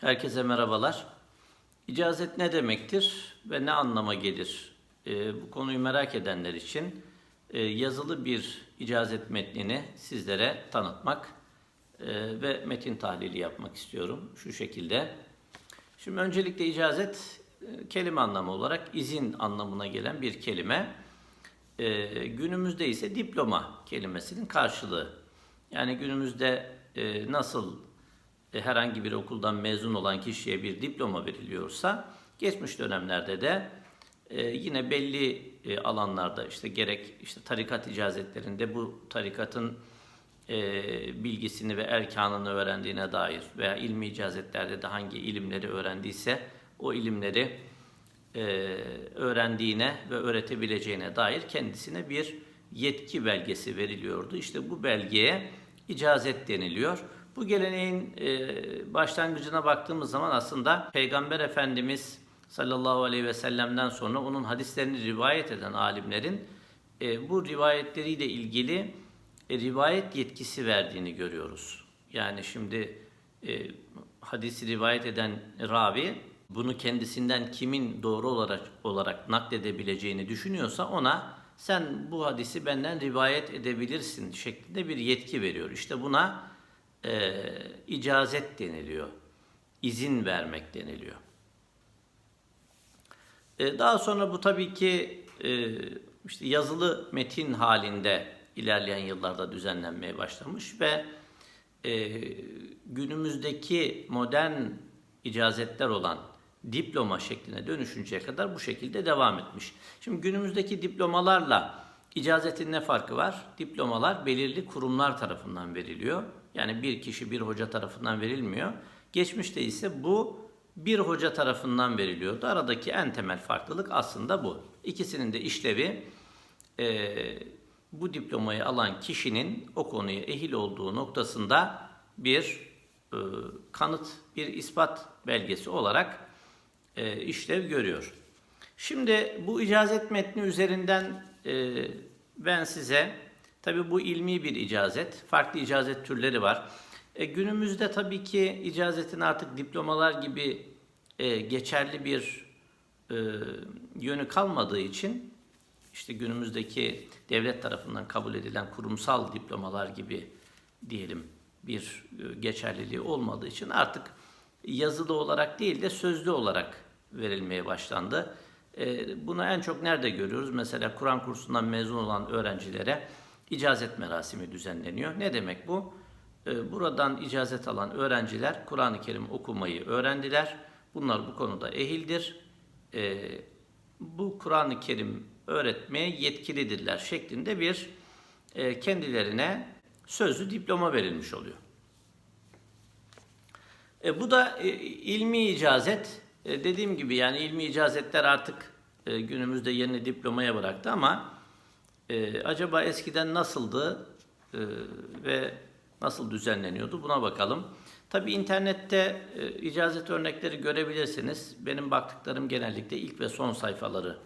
Herkese merhabalar. İcazet ne demektir ve ne anlama gelir? Ee, bu konuyu merak edenler için e, yazılı bir icazet metnini sizlere tanıtmak e, ve metin tahlili yapmak istiyorum şu şekilde. Şimdi öncelikle icazet e, kelime anlamı olarak izin anlamına gelen bir kelime. E, günümüzde ise diploma kelimesinin karşılığı. Yani günümüzde e, nasıl e, herhangi bir okuldan mezun olan kişiye bir diploma veriliyorsa geçmiş dönemlerde de e, yine belli e, alanlarda işte gerek işte tarikat icazetlerinde bu tarikatın e, bilgisini ve erkanını öğrendiğine dair veya ilmi icazetlerde de hangi ilimleri öğrendiyse o ilimleri e, öğrendiğine ve öğretebileceğine dair kendisine bir yetki belgesi veriliyordu. İşte bu belgeye icazet deniliyor. Bu geleneğin e, başlangıcına baktığımız zaman aslında Peygamber Efendimiz sallallahu aleyhi ve sellem'den sonra onun hadislerini rivayet eden alimlerin e, bu rivayetleriyle ilgili e, rivayet yetkisi verdiğini görüyoruz. Yani şimdi e, hadisi rivayet eden ravi bunu kendisinden kimin doğru olarak olarak nakledebileceğini düşünüyorsa ona sen bu hadisi benden rivayet edebilirsin şeklinde bir yetki veriyor. İşte buna e, icazet deniliyor. İzin vermek deniliyor. E, daha sonra bu tabii ki e, işte yazılı metin halinde ilerleyen yıllarda düzenlenmeye başlamış ve e, günümüzdeki modern icazetler olan diploma şekline dönüşünceye kadar bu şekilde devam etmiş. Şimdi günümüzdeki diplomalarla icazetin ne farkı var? Diplomalar belirli kurumlar tarafından veriliyor. Yani bir kişi bir hoca tarafından verilmiyor. Geçmişte ise bu bir hoca tarafından veriliyordu. Aradaki en temel farklılık aslında bu. İkisinin de işlevi e, bu diplomayı alan kişinin o konuya ehil olduğu noktasında bir e, kanıt, bir ispat belgesi olarak e, işlev görüyor. Şimdi bu icazet metni üzerinden e, ben size, tabi bu ilmi bir icazet, farklı icazet türleri var. E, günümüzde tabii ki icazetin artık diplomalar gibi e, geçerli bir e, yönü kalmadığı için, işte günümüzdeki devlet tarafından kabul edilen kurumsal diplomalar gibi diyelim bir e, geçerliliği olmadığı için artık yazılı olarak değil de sözlü olarak verilmeye başlandı. E, bunu en çok nerede görüyoruz? Mesela Kur'an kursundan mezun olan öğrencilere icazet merasimi düzenleniyor. Ne demek bu? E, buradan icazet alan öğrenciler Kur'an-ı Kerim okumayı öğrendiler. Bunlar bu konuda ehildir. E, bu Kur'an-ı Kerim öğretmeye yetkilidirler şeklinde bir kendilerine sözlü diploma verilmiş oluyor. E, bu da e, ilmi icazet. E, dediğim gibi yani ilmi icazetler artık e, günümüzde yerini diplomaya bıraktı ama e, acaba eskiden nasıldı e, ve nasıl düzenleniyordu buna bakalım. Tabi internette e, icazet örnekleri görebilirsiniz. Benim baktıklarım genellikle ilk ve son sayfaları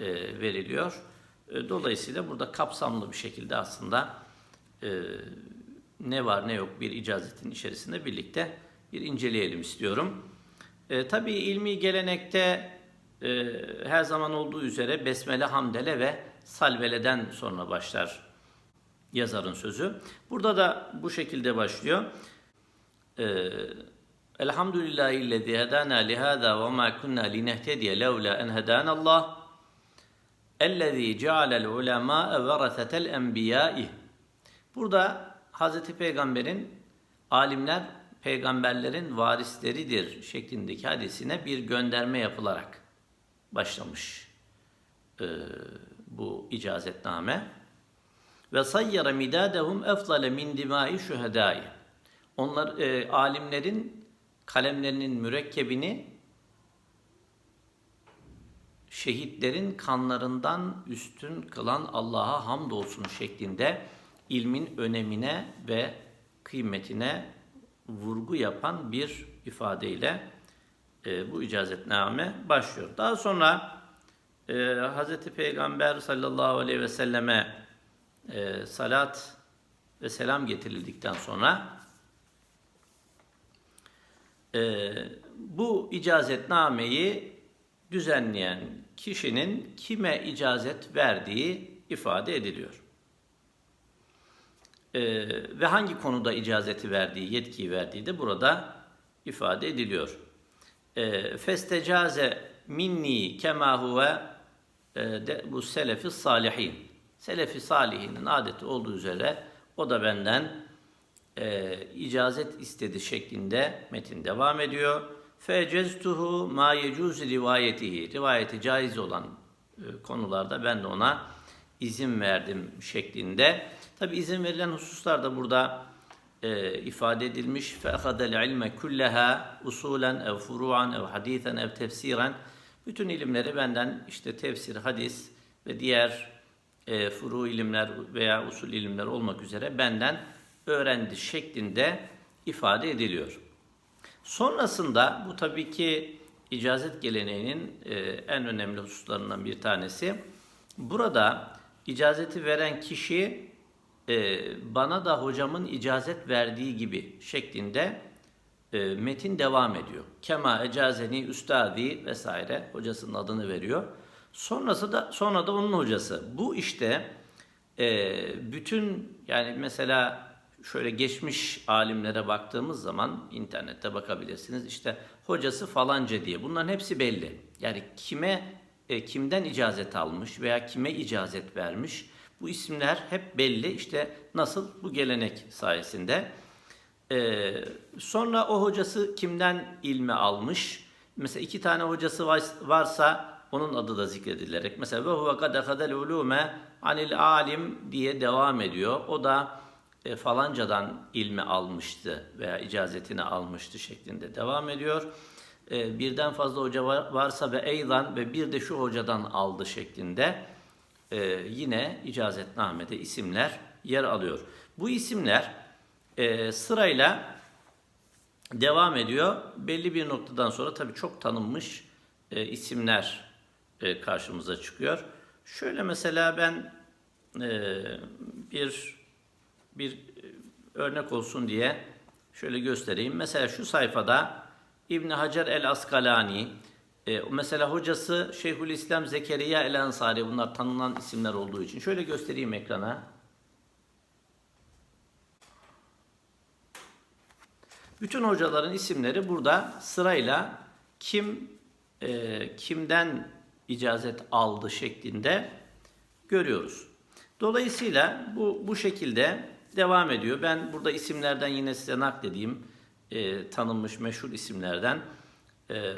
e, veriliyor. E, dolayısıyla burada kapsamlı bir şekilde aslında e, ne var ne yok bir icazetin içerisinde birlikte bir inceleyelim istiyorum. E, tabii ilmi gelenekte e, her zaman olduğu üzere besmele, hamdele ve salveleden sonra başlar yazarın sözü. Burada da bu şekilde başlıyor. E, Elhamdülillahillezî hedâna lihâzâ ve mâ kunnâ linehtediye levlâ en hedânallâh ellezî cealel ulemâe verasetel enbiyâih Burada Hazreti Peygamber'in alimler peygamberlerin varisleridir şeklindeki hadisine bir gönderme yapılarak başlamış e, bu icazetname. Ve sayyara midadehum efdale min dimai şuhedai. Onlar e, alimlerin kalemlerinin mürekkebini şehitlerin kanlarından üstün kılan Allah'a hamdolsun şeklinde ilmin önemine ve kıymetine vurgu yapan bir ifadeyle e, bu icazetname başlıyor. Daha sonra e, Hz. Peygamber sallallahu aleyhi ve selleme e, salat ve selam getirildikten sonra e, bu icazetnameyi düzenleyen kişinin kime icazet verdiği ifade ediliyor. E, ve hangi konuda icazeti verdiği, yetkiyi verdiği de burada ifade ediliyor. E, Festecaze minni kema huve ee, de bu selefi salihin. Selefi salihinin adeti olduğu üzere o da benden e, icazet istedi şeklinde metin devam ediyor. Feceztuhu ma yecuz rivayetihi. Rivayeti caiz olan e, konularda ben de ona izin verdim şeklinde. Tabi izin verilen hususlar da burada e, ifade edilmiş. Fehadel ilme kulleha usulen ev furu'an ev hadithen ev tefsiren. Bütün ilimleri benden işte tefsir, hadis ve diğer e, furu ilimler veya usul ilimler olmak üzere benden öğrendi şeklinde ifade ediliyor. Sonrasında bu tabii ki icazet geleneğinin e, en önemli hususlarından bir tanesi. Burada icazeti veren kişi e, bana da hocamın icazet verdiği gibi şeklinde e, metin devam ediyor. Kema ecazeni üstadi vesaire hocasının adını veriyor. Sonrası da sonra da onun hocası. Bu işte e, bütün yani mesela şöyle geçmiş alimlere baktığımız zaman internette bakabilirsiniz. İşte hocası falanca diye. Bunların hepsi belli. Yani kime e, kimden icazet almış veya kime icazet vermiş bu isimler hep belli. İşte nasıl bu gelenek sayesinde. Ee, sonra o hocası kimden ilmi almış? Mesela iki tane hocası varsa onun adı da zikredilerek. Mesela ve huve kad ehadel ulume anil alim diye devam ediyor. O da e, falancadan ilmi almıştı veya icazetini almıştı şeklinde devam ediyor. E, birden fazla hoca var, varsa ve eydan ve bir de şu hocadan aldı şeklinde e, yine icazetnamede isimler yer alıyor. Bu isimler e, sırayla devam ediyor. Belli bir noktadan sonra tabii çok tanınmış e, isimler e, karşımıza çıkıyor. Şöyle mesela ben e, bir bir e, örnek olsun diye şöyle göstereyim. Mesela şu sayfada İbn Hacer el Askalani, e, mesela hocası Şeyhülislam Zekeriya el Ensari bunlar tanınan isimler olduğu için. Şöyle göstereyim ekrana. Bütün hocaların isimleri burada sırayla kim e, kimden icazet aldı şeklinde görüyoruz. Dolayısıyla bu bu şekilde devam ediyor. Ben burada isimlerden yine size nakledeyim. E, tanınmış meşhur isimlerden. E,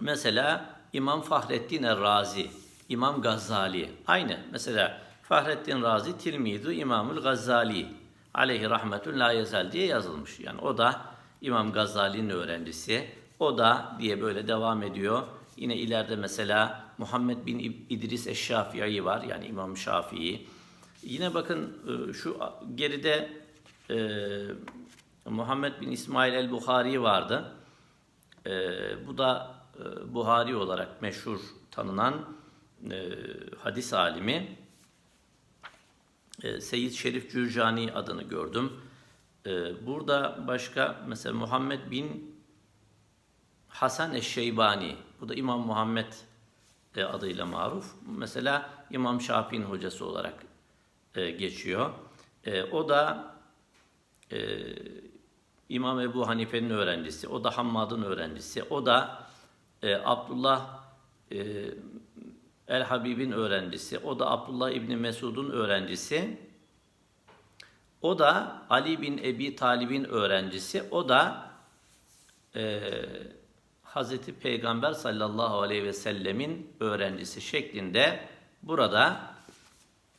mesela İmam Fahrettin Er-Razi, İmam Gazali. Aynı. Mesela Fahrettin Razi Tilmidu İmamul Gazali aleyhi rahmetun la yezel diye yazılmış. Yani o da İmam Gazali'nin öğrencisi. O da diye böyle devam ediyor. Yine ileride mesela Muhammed bin İdris Eşşafii var. Yani İmam Şafii. Yine bakın e, şu geride e, Muhammed bin İsmail el-Bukhari vardı. E, bu da Buhari olarak meşhur tanınan hadis alimi. E, Seyyid Şerif Cürcani adını gördüm. E, burada başka mesela Muhammed bin Hasan Eşşeybani. Bu da İmam Muhammed e, adıyla maruf. Mesela İmam Şafii'nin hocası olarak e, geçiyor. E, o da e, İmam Ebu Hanife'nin öğrencisi, o da Hammad'ın öğrencisi, o da Abdullah El Habib'in öğrencisi, o da Abdullah İbni Mesud'un öğrencisi, o da Ali bin Ebi Talib'in öğrencisi, o da e, Hazreti Peygamber sallallahu aleyhi ve sellemin öğrencisi şeklinde burada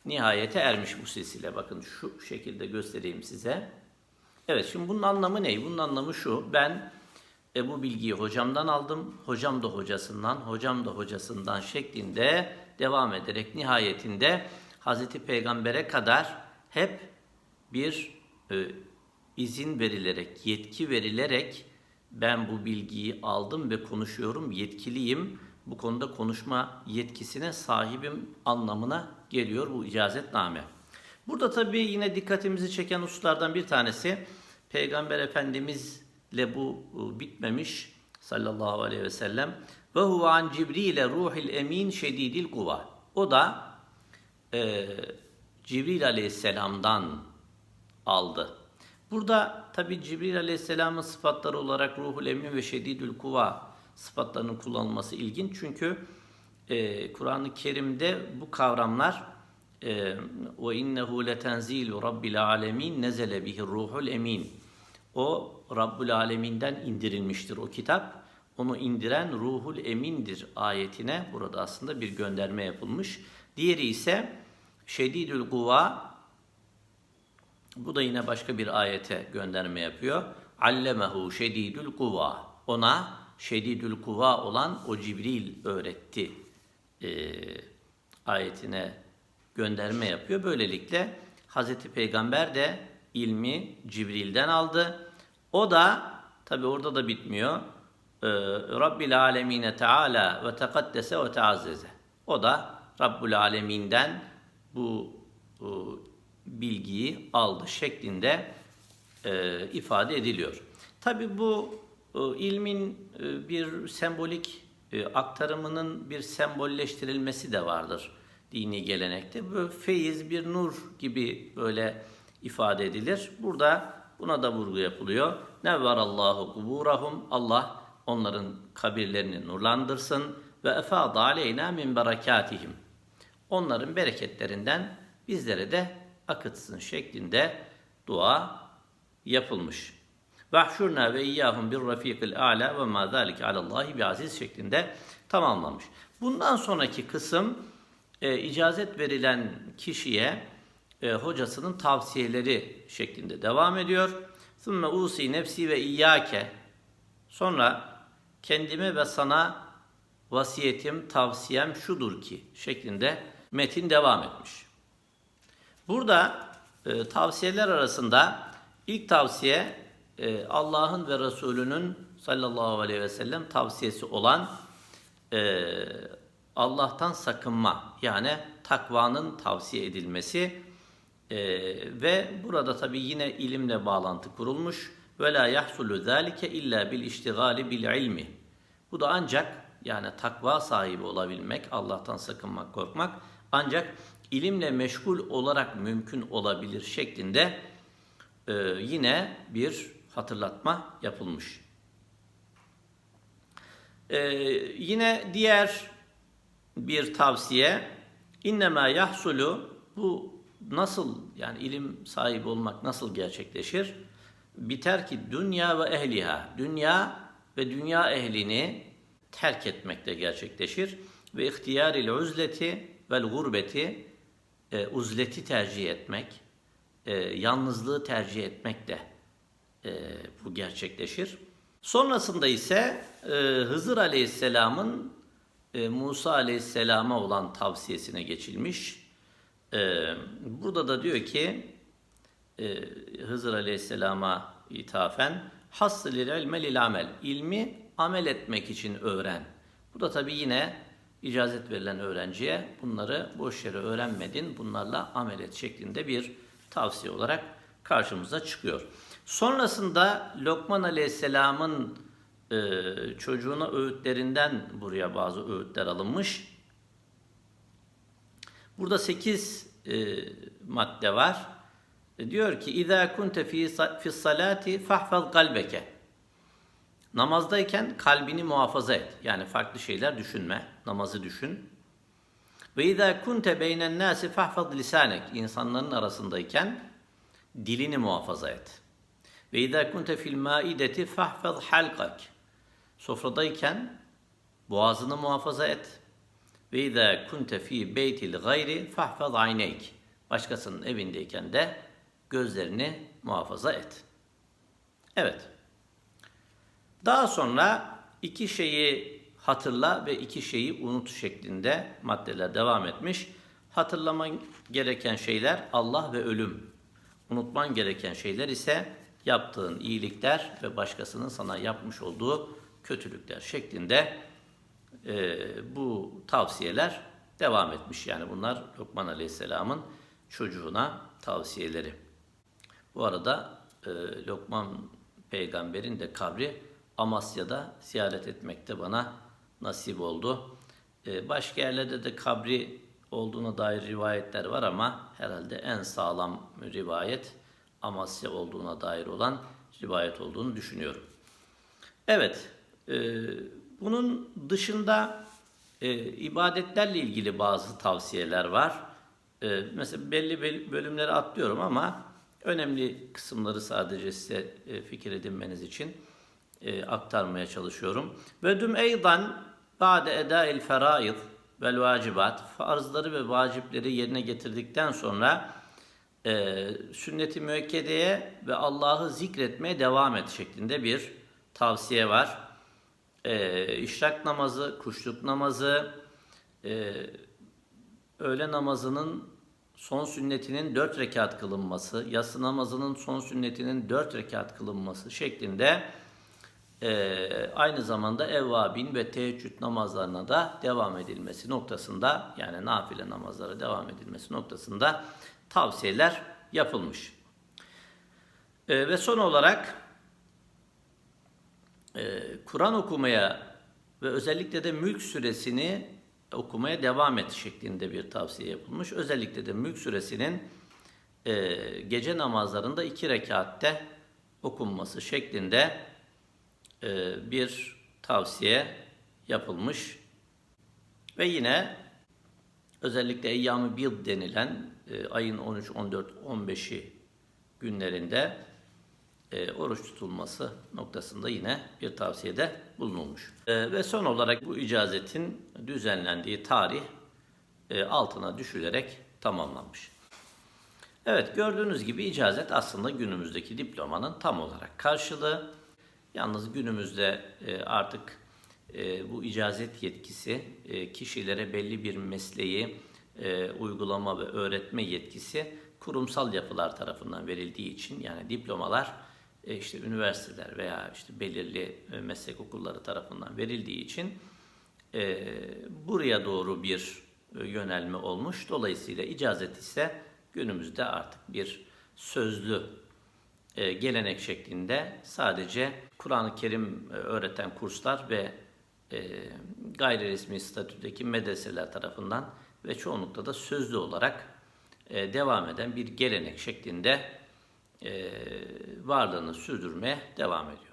nihayete ermiş bu silsile. Bakın şu şekilde göstereyim size. Evet şimdi bunun anlamı ne? Bunun anlamı şu. Ben e, bu bilgiyi hocamdan aldım. Hocam da hocasından, hocam da hocasından şeklinde devam ederek nihayetinde Hazreti Peygamber'e kadar hep bir e, izin verilerek, yetki verilerek ben bu bilgiyi aldım ve konuşuyorum, yetkiliyim. Bu konuda konuşma yetkisine sahibim anlamına geliyor bu icazetname. Burada tabii yine dikkatimizi çeken hususlardan bir tanesi Peygamber Efendimiz ile bu e, bitmemiş sallallahu aleyhi ve sellem. Ve huve an Cibril'e ruhil emin şedidil kuva. O da e, Cibril aleyhisselamdan aldı. Burada tabi Cibril aleyhisselamın sıfatları olarak ruhul emin ve şedidül kuva sıfatlarının kullanılması ilginç. Çünkü e, Kur'an-ı Kerim'de bu kavramlar e, ve innehu letenzilu rabbil alemin nezele bihi ruhul emin. O Rabbül Alemin'den indirilmiştir o kitap. Onu indiren ruhul emindir ayetine burada aslında bir gönderme yapılmış. Diğeri ise şedidül kuva bu da yine başka bir ayete gönderme yapıyor. Allemehu şedidül kuva. Ona şedidül kuva olan o Cibril öğretti e, ayetine gönderme yapıyor. Böylelikle Hazreti Peygamber de ilmi Cibril'den aldı. O da tabi orada da bitmiyor. E, Rabbil alemine teala ve tekaddese ve teazzeze. O da Rabbul aleminden bu e, bilgiyi aldı şeklinde e, ifade ediliyor. Tabi bu ilmin bir sembolik aktarımının bir sembolleştirilmesi de vardır dini gelenekte. Böyle feyiz, bir nur gibi böyle ifade edilir. Burada buna da vurgu yapılıyor. Nevverallahu kuburahum. Allah onların kabirlerini nurlandırsın ve efada aleyna min berekatihim. Onların bereketlerinden bizlere de akıtsın şeklinde dua yapılmış. Vahşurna ve iyyahum bir rafikil a'la ve ma zalike alallahi bi aziz şeklinde tamamlamış. Bundan sonraki kısım e, icazet verilen kişiye e, hocasının tavsiyeleri şeklinde devam ediyor. Sümme usi nefsi ve iyyake. Sonra kendime ve sana vasiyetim, tavsiyem şudur ki şeklinde metin devam etmiş. Burada e, tavsiyeler arasında ilk tavsiye e, Allah'ın ve Resulünün sallallahu aleyhi ve sellem tavsiyesi olan e, Allah'tan sakınma yani takvanın tavsiye edilmesi e, ve burada tabi yine ilimle bağlantı kurulmuş ve la yahsulu zalike illa bil iştigali bil ilmi. Bu da ancak yani takva sahibi olabilmek, Allah'tan sakınmak, korkmak ancak ilimle meşgul olarak mümkün olabilir şeklinde e, yine bir hatırlatma yapılmış. E, yine diğer bir tavsiye innema yahsulu bu nasıl yani ilim sahibi olmak nasıl gerçekleşir? Biter ki dünya ve ehliha dünya ve dünya ehlini terk etmekte gerçekleşir ve ihtiyaril uzleti vel gurbeti e, uzleti tercih etmek, e, yalnızlığı tercih etmek de e, bu gerçekleşir. Sonrasında ise e, Hızır Aleyhisselam'ın e, Musa Aleyhisselam'a olan tavsiyesine geçilmiş. E, burada da diyor ki e, Hızır Aleyhisselam'a ithafen hassilil ilme lil amel. İlmi amel etmek için öğren. Bu da tabi yine icazet verilen öğrenciye bunları boş yere öğrenmedin, bunlarla amel et şeklinde bir tavsiye olarak karşımıza çıkıyor. Sonrasında Lokman Aleyhisselam'ın e, çocuğuna öğütlerinden buraya bazı öğütler alınmış. Burada sekiz e, madde var. E, diyor ki İzâ kunte fî salâti fahfaz kalbeke. Namazdayken kalbini muhafaza et. Yani farklı şeyler düşünme. Namazı düşün. Ve izâ kunte beynen nâsi fahfaz lisanek. İnsanların arasındayken dilini muhafaza et. Ve izâ kunte fil maideti fahfaz halkak. Sofradayken boğazını muhafaza et. Ve izâ kunte fî beytil gayri fahfaz ayneyk. Başkasının evindeyken de gözlerini muhafaza et. Evet. Daha sonra iki şeyi hatırla ve iki şeyi unut şeklinde maddeler devam etmiş. Hatırlaman gereken şeyler Allah ve ölüm. Unutman gereken şeyler ise yaptığın iyilikler ve başkasının sana yapmış olduğu kötülükler şeklinde e, bu tavsiyeler devam etmiş. Yani bunlar Lokman Aleyhisselam'ın çocuğuna tavsiyeleri. Bu arada e, Lokman peygamberin de kabri Amasya'da ziyaret etmekte bana nasip oldu. Ee, başka yerlerde de kabri olduğuna dair rivayetler var ama herhalde en sağlam rivayet Amasya olduğuna dair olan rivayet olduğunu düşünüyorum. Evet, e, bunun dışında e, ibadetlerle ilgili bazı tavsiyeler var. E, mesela belli bel- bölümleri atlıyorum ama önemli kısımları sadece size e, fikir edinmeniz için e, aktarmaya çalışıyorum. Ve düm eydan ba'de edâil feraid vel vacibat farzları ve vacipleri yerine getirdikten sonra e, sünnet-i müekkedeye ve Allah'ı zikretmeye devam et şeklinde bir tavsiye var. E, işrak namazı, kuşluk namazı, e, öğle namazının son sünnetinin dört rekat kılınması, yatsı namazının son sünnetinin dört rekat kılınması şeklinde e, aynı zamanda evvabin ve teheccüd namazlarına da devam edilmesi noktasında yani nafile namazlara devam edilmesi noktasında tavsiyeler yapılmış. E, ve son olarak e, Kur'an okumaya ve özellikle de Mülk suresini okumaya devam et şeklinde bir tavsiye yapılmış. Özellikle de Mülk suresinin e, gece namazlarında iki rekatte okunması şeklinde e, bir tavsiye yapılmış. Ve yine özellikle Eyyam-ı Bid denilen e, ayın 13, 14, 15'i günlerinde e, oruç tutulması noktasında yine bir tavsiyede bulunulmuş. E, ve son olarak bu icazetin düzenlendiği tarih e, altına düşülerek tamamlanmış. Evet gördüğünüz gibi icazet aslında günümüzdeki diplomanın tam olarak karşılığı. Yalnız günümüzde e, artık e, bu icazet yetkisi e, kişilere belli bir mesleği e, uygulama ve öğretme yetkisi kurumsal yapılar tarafından verildiği için yani diplomalar işte üniversiteler veya işte belirli e, meslek okulları tarafından verildiği için e, buraya doğru bir e, yönelme olmuş. Dolayısıyla icazet ise günümüzde artık bir sözlü e, gelenek şeklinde sadece Kur'an-ı Kerim e, öğreten kurslar ve e, gayri resmi statüdeki medreseler tarafından ve çoğunlukla da sözlü olarak e, devam eden bir gelenek şeklinde e, varlığını sürdürmeye devam ediyor.